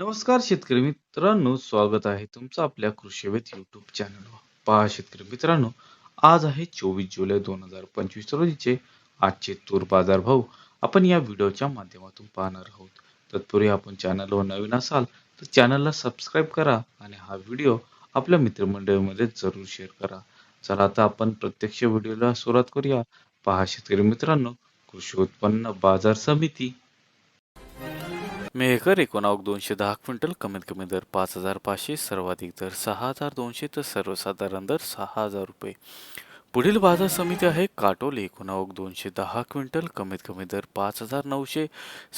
नमस्कार शेतकरी मित्रांनो स्वागत आहे तुमचं आपल्या कृषीवेत युट्यूब चॅनलवर पहा शेतकरी मित्रांनो आज आहे चोवीस जुलै दोन हजार पंचवीस रोजीचे आजचे तूर बाजार भाव. आपण या व्हिडिओच्या माध्यमातून पाहणार आहोत. तत्पूर्वी आपण चॅनलवर नवीन असाल तर चॅनलला सबस्क्राईब करा आणि हा व्हिडिओ आपल्या मित्रमंडळीमध्ये जरूर शेअर करा. चला आता आपण प्रत्यक्ष व्हिडिओला सुरुवात करूया. पहा शेतकरी मित्रांनो कृषी उत्पन्न बाजार समिती मेहकर एकोणावक दोनशे दहा क्विंटल कमीत कमी दर पाच हजार पाचशे सर्वाधिक दर सहा हजार दोनशे तर सर्वसाधारण दर सहा हजार रुपये. पुढील बाजार समिती आहे काटोल एकूणावक दोनशे दहा क्विंटल कमीत कमी दर पाच हजार नऊशे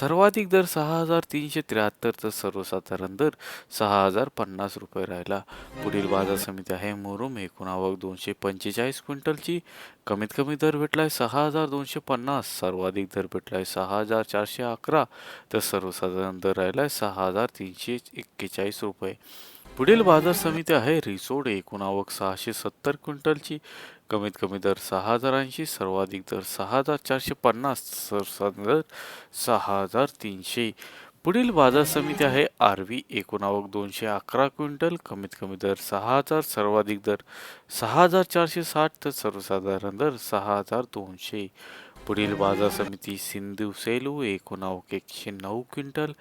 सर्वाधिक दर सहा हजार तीनशे त्र्याहत्तर तर सर्वसाधारण दर सहा हजार पन्नास रुपये राहिला. पुढील बाजार समिती आहे मुरुम एकूणावक दोनशे पंचेचाळीस क्विंटलची कमीत कमी दर भेटलाय सहा हजार दोनशे पन्नास सर्वाधिक दर भेटलाय सहा हजार चारशे अकरा तर सर्वसाधारण दर राहिलाय सहा हजार तीनशे एक्केचाळीस रुपये. पुढील बाजार समिती आहे रिसोड एकूण आवक सहाशे सत्तर क्विंटलची कमीत कमी दर सहा हजार ऐंशी सर्वाधिक दर सहा हजार चारशे पन्नास सर्वसाधारण दर सहा हजार तीनशे. पुढील बाजार समिती आहे आरवी एकूणावक दोनशे अकरा क्विंटल कमीत कमी दर सहा हजार सर्वाधिक दर सहा हजार चारशे साठ तर सर्वसाधारण दर सहा हजार दोनशे. पुढील बाजार समिती सिंधू सेलू एकूणावक एकशे नऊ क्विंटल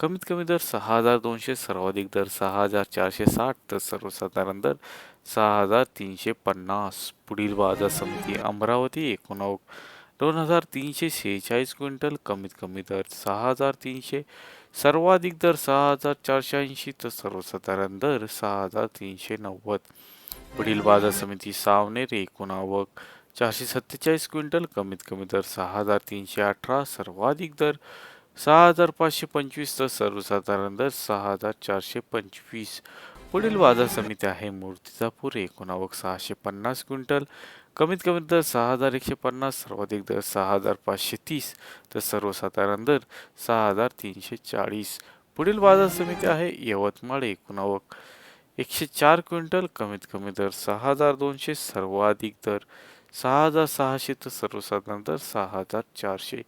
कमीत कमी दर सहा हजार दोनशे सर्वाधिक दर सहा हजार चारशे साठ तर सर्वसाधारण दर सहा हजार तीनशे पन्नास. पुढील बाजार समिती अमरावती एकोणावक दोन हजार तीनशे शेहेचाळीस क्विंटल कमीत कमी दर सहा हजार तीनशे सर्वाधिक दर सहा हजार चारशे ऐंशी तर सर्वसाधारण दर सहा हजार तीनशे नव्वद. पुढील बाजार समिती सावनेर एकोणावक चारशे सत्तेचाळीस क्विंटल कमीत कमी दर सहा हजार तीनशे अठरा सर्वाधिक दर सहा हजार पाचशे पंचवीस तर सर्वसाधारण दर सहा हजार चारशे पंचवीस. पुढील बाजार समिती आहे मूर्तिजापूर आवक सहाशे पन्नास क्विंटल. कमीत कमी दर सहा हजार एकशे पन्नास सर्वाधिक दर सहा हजार पाचशे तीस. तर सर्वसाधारण दर सहा हजार तीनशे चाळीस. पुढील बाजार समिती आहे यवतमाळ. एकोणावक एकशे चार क्विंटल. कमीत कमी दर सहा हजार दोनशे सर्वाधिक दर सहा हजार सहाशे तर सर्वसाधारण दर सहा हजार चारशे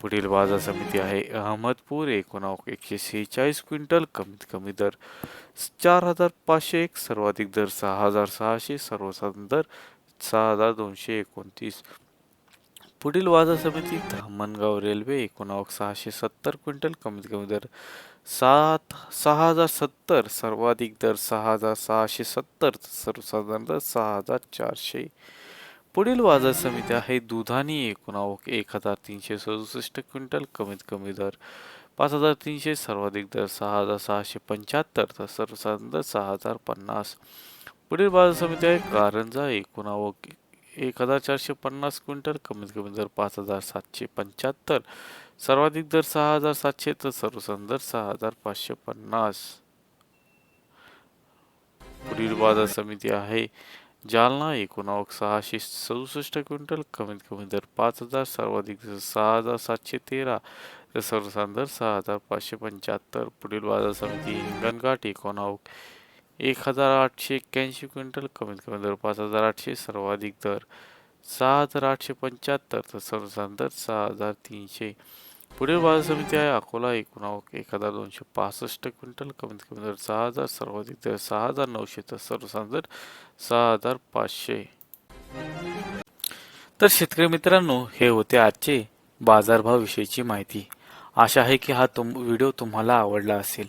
पुढील बाजार समिती आहे. अहमदपूर एकोणावक एकशे सेहेचाळीस क्विंटल कमीत कमी दर चार हजार पाचशे एक सर्वाधिक दर सहा हजार सहाशे सर्वसाधारण दर सहा हजार दोनशे एकोणतीस. पुढील बाजार समिती धामणगाव रेल्वे एकोणावक सहाशे सत्तर क्विंटल कमीत कमी दर सात सहा हजार सत्तर सर्वाधिक दर सहा हजार सहाशे सत्तर सर्वसाधारण दर सहा हजार चारशे पुढील बाजार समिती आहे दुधानी एकूण आवक एक हजार तीनशे सदुसष्ट क्विंटल कमीत कमी दर पाच हजार तीनशे सर्वाधिक दर सहा हजार सहाशे पंच्याहत्तर तर सर्वसाधारण दर सहा हजार पन्नास. पुढील बाजार समिती आहे कारंजा एकूण आवक एक हजार चारशे पन्नास क्विंटल कमीत कमी दर पाच हजार सातशे पंच्याहत्तर. सर्वाधिक दर सहा हजार सातशे तर सर्वसाधारण दर सहा हजार पाचशे पन्नास. पुढील बाजार समिती आहे जालना एकोणावक सहाशे सदुसष्ट क्विंटल कमीत कमी दर पाच हजार सर्वाधिक दर सहा हजार सातशे तेरा तर सर्वसाधारण दर सहा हजार पाचशे पंच्याहत्तर पुढील बाजार समिती हिंगणघाट एकोणावक एक हजार आठशे एक्क्याऐंशी क्विंटल कमीत कमी दर पाच हजार आठशे सर्वाधिक दर सहा हजार आठशे पंच्याहत्तर तर सर्वसाधारण दर सहा हजार तीनशे पुढील बाजार समिती आहे अकोला एकोणावक एक हजार दोनशे पासष्ट क्विंटल कमीत कमी दर सहा हजार सर्वाधिक दर सहा हजार नऊशे तर सर्वसाधारण दर सहा हजार पाचशे. तर शेतकरी मित्रांनो हे होते आजचे बाजारभाव विषयीची माहिती. आशा आहे की हा तुम व्हिडिओ तुम्हाला आवडला असेल.